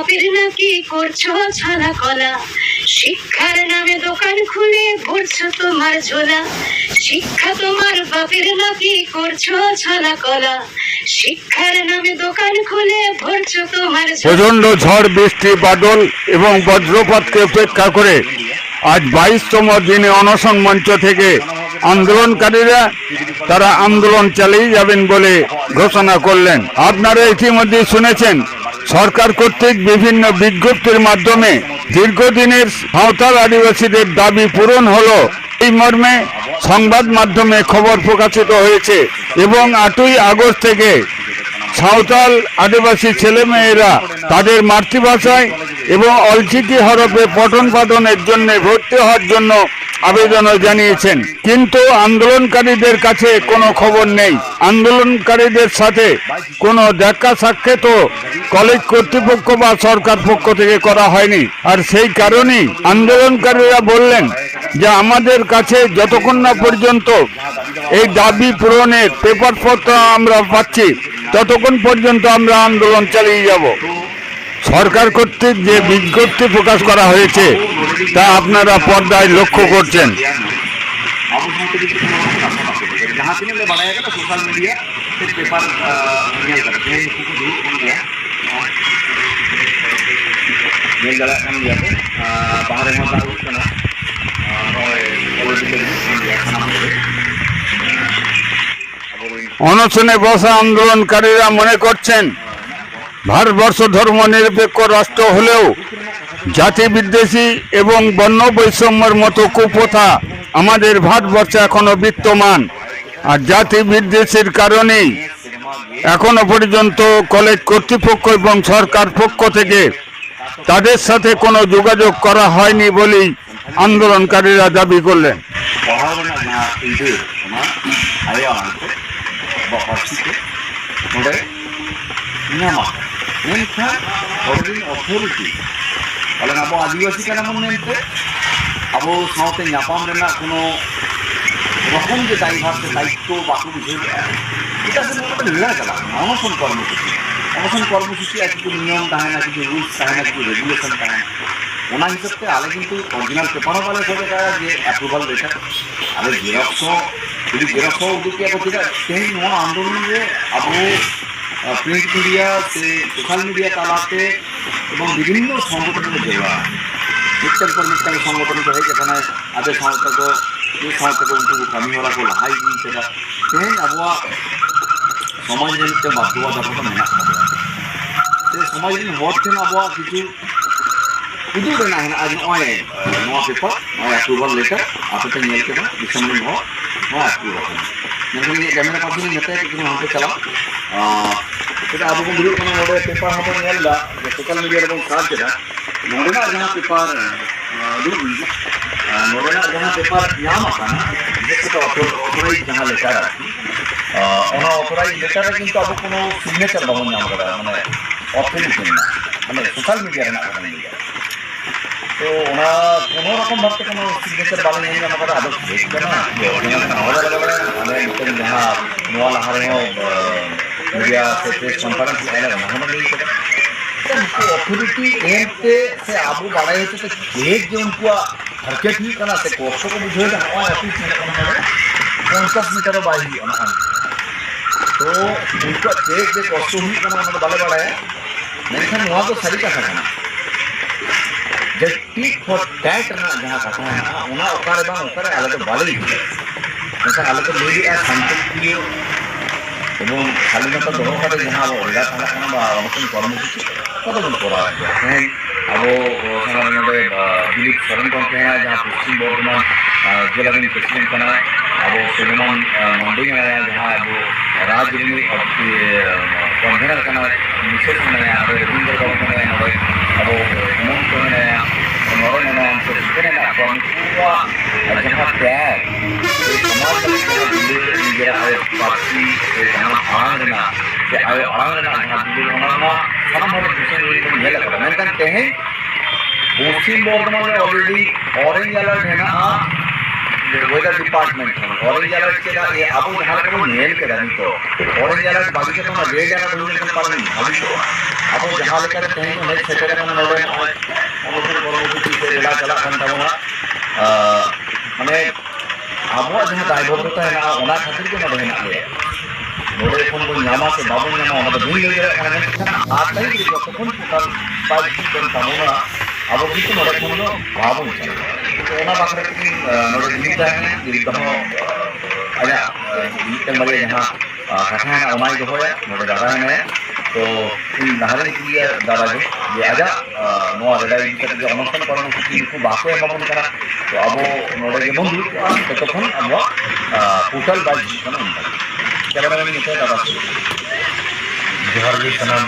বাপের নাকি করছ ছলা কলা? শিক্ষার নামে দোকান খুলে ভরছো তোমার ঝোলা। শিক্ষা তোমার বাপের নাকি করছ ছলা কলা? শিক্ষার নামে দোকান খুলে ভরছো তোমার ঝোলা। প্রচণ্ড ঝড়, বৃষ্টি, বাদল এবং বজ্রপাতকে উপেক্ষা করে আজ বাইশতম দিনে অনশন মঞ্চ থেকে আন্দোলনকারীরা তারা আন্দোলন চালিয়ে যাবেন বলে ঘোষণা করলেন। আপনারা ইতিমধ্যে শুনেছেন সরকার কর্তৃক বিভিন্ন বিজ্ঞপ্তির মাধ্যমে দীর্ঘদিনের সাঁওতাল আদিবাসীদের দাবি পূরণ হলো। এই মর্মে সংবাদ মাধ্যমে খবর প্রকাশিত হয়েছে এবং আটই আগস্ট থেকে সাঁওতাল আদিবাসী ছেলেমেয়েরা তাদের মাতৃভাষায় এবং অলচিকি হরফে পঠন পাঠনের জন্য ভর্তি হওয়ার জন্য আবেদনও জানিয়েছেন। কিন্তু আন্দোলনকারীদের কাছে কোনো খবর নেই। আন্দোলনকারীদের সাথে কোনো দেখা সাক্ষাৎ কলেজ কর্তৃপক্ষ বা সরকার পক্ষ থেকে করা হয়নি। আর সেই কারণেই আন্দোলনকারীরা বললেন যে, আমাদের কাছে যতক্ষণ না পর্যন্ত এই দাবি পূরণের পেপারপত্র আমরা পাচ্ছি। ততক্ষণ পর্যন্ত আমরা আন্দোলন চালিয়ে যাব। সরকার কর্তৃক যে বিজ্ঞপ্তি প্রকাশ করা হয়েছে, তা আপনারা পর্দায় লক্ষ্য করছেন। অনশনে বসা আন্দোলনকারীরা মনে করছেন, ভারতবর্ষ ধর্ম নিরপেক্ষ রাষ্ট্র হলেও জাতি বিদ্বেষী এবং বর্ণ বৈষম্যের মতো কুপ্রথা আমাদের ভারতবর্ষে এখনও বিদ্যমান। আর জাতি বিদ্বেষের কারণেই এখনও পর্যন্ত কলেজ কর্তৃপক্ষ এবং সরকার পক্ষ থেকে তাদের সাথে কোনো যোগাযোগ করা হয়নি বলেই আন্দোলনকারীরা দাবি করলেন। capacity today Nama. Men have already authority. Kalau nak bawa adiwasi kan namun nanti, abu sahaja nyapam rena kuno রকম যে ড্রাইভারকে দায়িত্ব বা কোনো বিষয় এটা আসলে মোটামুটি লীলা খেলা অনশন কর্মসূচি। অনশন কর্মসূচি আর কিছু নিয়ম থাকে না কিছু রুলস থাকে না কিছু রেগুলেশন থাকে না ওনার হিসাবে আলে কিন্তু অরিজিনাল পেপারও বলে করে তারা যে অ্যাপ্রুভাল লেটার আরে জেরক্সও ᱟᱞᱮ ᱡᱮᱨᱚᱠᱥ ᱦᱚᱸ ᱡᱩᱫᱤ ᱡᱮᱨᱚᱠᱥ ᱦᱚᱸ ᱩᱫᱩᱜ ᱠᱮᱭᱟ ᱠᱚ ᱪᱮᱫᱟᱜ ᱛᱮᱦᱮᱧ ᱱᱚᱣᱟ ᱟᱱᱫᱳᱞᱚᱱ ᱨᱮ ᱟᱵᱚ প্রিন্ট মিডিয়া সে সোশ্যাল মিডিয়া তালাতে এবং বিভিন্ন সংগঠনের জড়া ᱢᱤᱫᱴᱟᱝ ᱯᱚᱨ ᱢᱤᱫᱴᱟᱝ ᱥᱚᱝᱜᱚᱴᱷᱚᱱ ᱠᱚ ᱦᱮᱡ ᱟᱠᱟᱱᱟ ᱟᱫᱚ ᱥᱟᱶᱛᱮ ᱠᱚ ᱢᱤᱫ ᱥᱟᱶᱛᱮ ᱠᱚ ᱩᱱᱠᱩ ᱠᱟᱹᱢᱤ ᱦᱚᱨᱟ ᱠᱚ ᱞᱟᱦᱟ ᱤᱫᱤ ᱠᱮᱫᱟ ᱛᱮᱦᱮᱧ ᱟᱵᱚᱣᱟᱜ ᱥᱚᱢᱟᱡᱽ ᱨᱮ ᱢᱤᱫᱴᱟᱝ ᱵᱟᱫᱽᱫᱷᱚᱵᱟᱫᱷᱚᱠᱚᱛᱟ ᱢᱮᱱᱟᱜ ᱛᱟᱵᱚᱱᱟ ᱥᱮ ᱥᱚᱢᱟᱡᱽ ᱨᱮᱱ ᱦᱚᱲ ᱴᱷᱮᱱ ᱟᱵᱚᱣᱟᱜ ᱠᱤᱪᱷᱩ ᱩᱫᱩᱜ ᱨᱮᱱᱟᱜ ᱦᱮᱱᱟᱜᱼᱟ ᱡᱮ ᱱᱚᱜᱼᱚᱭ ᱱᱚᱣᱟ ᱯᱮᱯᱟᱨ ᱱᱚᱜᱼᱚᱭ ᱮᱯᱨᱩᱵᱷᱟᱞ ᱞᱮᱴᱟᱨ ᱟᱯᱮ ᱯᱮ ᱧᱮᱞ ᱠᱮᱫᱟ ᱫᱤᱥᱚᱢ ᱨᱮᱱ ᱦᱚᱲ ഞങ്ങൾക്ക് രമണ പദ്ധതി ഇന്നത്തെ നമുക്ക് ചലാം এটা আবেদন দিলেও কোনো ওদের পেপার হবে নেল সোশ্যাল মিডিয়া এরকম কাজ যেটা নোডেনা জানা পেপার রুল নোডেনা জানা পেপার নাম আকানা যেটা অথরাইজ জানা লেটার অনা অথরাইজ লেটারে কিন্তু আবু কোনো সিগনেচার বাবু নাম করা মানে অথেন্টিক না মানে সোশ্যাল মিডিয়া না তো ওনা কোনো রকম ভাবে কোনো সিগনেচার বাড়ি নেই আমার কথা আদৌ দেখবে না? আমাদের যাহা নোয়া লাহারে মিডিয়া সে প্রেস কনফারেন্স আইলা মহানো নেই অথরিটি এমতে সে আবু বাড়াই হচ্ছে দেখ যে উনকুয়া হরকেট হুই কানা সে কষ্ট কো বুঝে না হয় অফিস মে কোন মানে 50 মিটার বাইরে অনা তো উনকুয়া দেখ যে কষ্ট হুই কানা মানে বালে বাড়ায় মানে মেনশন নোয়া তো সারি কথা কানা যে টিক ফর ট্যাট না যা কথা না হ্যাঁ, ওনা ওকার এবং ওকার আলাদা বলেই ওটা আলাদা লেডি আর সম্পত্তি এবং স্বাধীনতা দরকারে যাহা অর্ডার থাকা বা অনুষ্ঠান কর্মসূচি কতগুলো করা হয়। হ্যাঁ আবো ওখানে দিলীপ সরেন কনফারেন্স যা পশ্চিম বর্ধমান জেলা প্রেসিডেন্ট কানায় अब वो में आया जहाँ वो राजगिरी और कंधेरा विशेष में आया रविंद्र बाबू में आया अब हेमंत में आया में आया पूरा जहाँ प्यार समाज पार्टी जहाँ जहाँ दूसरे को मैंने कहा, कहें? पश्चिम बर्धमान में ऑलरेडी ऑरेंज अलर्ट है ना? వెదర్ డిపార్ట్మెంట్ ఆరెంజ్ అలర్ట్ కింద ఈ అబు జహాలకు మేలు కదా నీకు ఆరెంజ్ అలర్ట్ భవిష్యత్తులో రేడ్ అలర్ట్ ఉండేది పని భవిష్యత్తు అబు జహాల కదా టైం నెక్స్ట్ సెటరే మనం నోడే অনুকূল কর্মসূচি ఎలా চালাক কান তাবনা মানে আবহাওয়া যে দায়বদ্ধতা না ওনা খাতির কে নদে না লে নদে এখন কোন নামা সে বাবন নামা ওনা দুই লই যায় কারণে আর তাই যতক্ষণ পাঁচ দিন তাবনা আবহাওয়া কিন্তু নদে কোনো ভাবন চালাক ᱚᱱᱟ ᱵᱟᱠᱷᱨᱟ ᱛᱮᱜᱮ ᱱᱚᱰᱮ ᱞᱤᱢᱤᱴ ᱛᱟᱦᱮᱱᱟ ᱡᱩᱫᱤ ᱫᱚᱦᱚ ᱟᱭᱟᱜ ᱢᱤᱫᱴᱟᱝ ᱵᱟᱨᱭᱟ ᱡᱟᱦᱟᱸ ᱠᱟᱛᱷᱟ ᱦᱮᱱᱟᱜᱼᱟ ᱚᱱᱟᱭ ᱫᱚᱦᱚᱭᱟ ᱱᱚᱰᱮ ᱫᱟᱫᱟ ᱛᱚ ᱤᱧ ᱞᱟᱦᱟᱨᱮᱧ ᱤᱫᱤᱭᱟ ᱫᱟᱫᱟ ᱜᱮ ᱡᱮ ᱟᱡᱟᱜ ᱱᱚᱣᱟ ᱨᱮᱰᱟᱭ ᱤᱫᱤ ᱠᱟᱛᱮ ᱡᱮ ᱚᱱᱩᱥᱴᱷᱟᱱ ᱠᱚᱨᱢᱚᱥᱩᱪᱤ ᱵᱟᱠᱚ ᱮᱢᱟᱵᱚᱱ ᱠᱟᱱᱟ ᱛᱚ ᱟᱵᱚ ᱱᱚᱰᱮ ᱜᱮᱵᱚᱱ ᱫᱩᱲᱩᱵᱚᱜᱼᱟ ᱛᱚᱛᱚᱠᱷᱚᱱ ᱟᱵᱚᱣᱟᱜ ᱯᱳᱨᱴᱟᱞ ᱵᱟᱭ ᱦᱤᱡᱩᱜ ᱠᱟᱱᱟ ᱚᱱᱠᱟᱜᱮ ᱠᱮᱢᱮᱨᱟ ᱢᱮᱱ ᱱᱤᱛᱚᱜ ᱡᱚᱦᱟᱨ ᱜᱮ ᱥᱟᱱᱟᱢ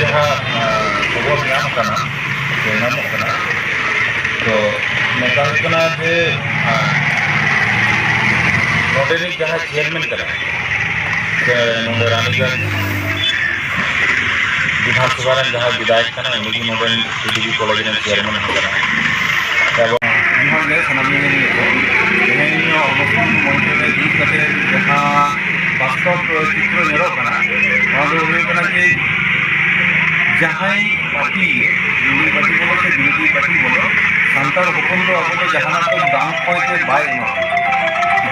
ᱡᱟᱦᱟᱸ ᱠᱷᱚᱵᱚᱨ ᱧᱟᱢ ᱠᱟᱱᱟ ᱥᱮ ᱧᱟᱢᱚᱜ ᱠᱟᱱᱟ ᱛᱚ ᱱᱚᱝᱠᱟ ᱦᱩᱭᱩᱜ ᱠᱟᱱᱟ ᱡᱮ ᱱᱚᱸᱰᱮᱱᱤᱡ ᱡᱟᱦᱟᱸᱭ ᱪᱮᱭᱟᱨᱢᱮᱱ ᱠᱟᱱᱟ ᱥᱮ ᱱᱚᱸᱰᱮ ᱨᱟᱱᱤᱜᱚᱸᱡᱽ বিধান সভা রেন যাহা বিধায়ক কানা উনি নোবেল সিডিবি কলেজ রেন চেয়ারম্যান হবেন এবং মহলে সনামী তেহেনি অবস্থান মন্ত্রণালয় দিক কাতে দেখা বাস্তব চিত্র নেরো কানা আমাদের অভিযোগ কানা যে যাহাই পাখি দিল্লির পাখি বলো, সে দিল্লির পাখি বলো সান্তার হুকুন্দ অবদে জাহানাতে দাম হয়েছে বাইর না।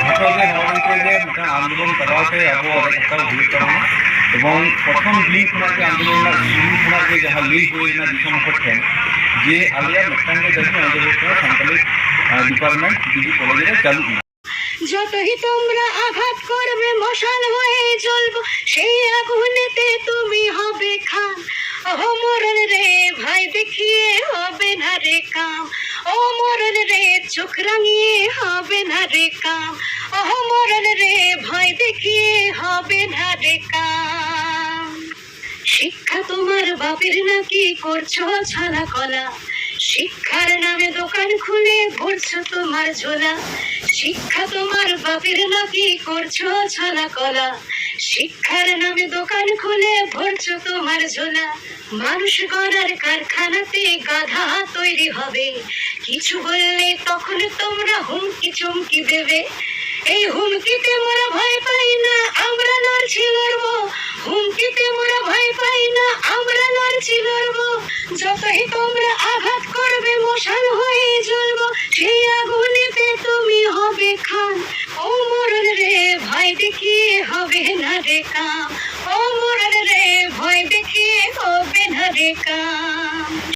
ঘটকের মনোনীতে যে আন্দোলন করা হতে আবু একটা গুরুত্ব এবং প্রথম লিঙ্ক ওনার যে আন্দোলন শুরু ওনার যে যাহা লিঙ্ক হয়ে না দিশম করছেন, যে আলিয়া মেটাঙ্গে দেখুন আন্দোলন সান্তালি ডিপার্টমেন্ট দিদি কলেজে চালু যতই তোমরা আঘাত করবে, মশাল হয়ে জ্বলব, সেই আগুনেতে তুমি হবে খান। ও রে, ভাই দেখিয়ে হবে না রে কাম। ও রে, চোখ রাঙিয়ে হবে না রে কাম। ও রে ভয় দেখিয়ে হবে না রে কাম। শিক্ষা তোমার বাপের নাকি করছ ছালা কলা। শিক্ষার নামে দোকান খুলে ভরছো তোমার ঝোলা। শিক্ষা তোমার বাপের নাকি করছ ছালা কলা। শিক্ষার নামে দোকান খুলে ভরছো তোমার ঝোলা। মানুষ গড়ার কারখানাতে গাধা তৈরি হবে। কিছু বললে তখন তোমরা হুমকি চমকি দেবে। এই হুমকিতে মোরা ভয় পাই না, আমরা লড়ছি লড়বো। হুমকিতে মোরা ভয় পাই না, আমরা লড়ছি লড়বো। যতই তোমরা আঘাত করবে, মশাল হয়ে জ্বলবো, সেই আগুনেতে ভয় দেখিয়ে হবে না রে কাম। ও মরণ রে, ভয় দেখিয়ে হবে না রে কাম।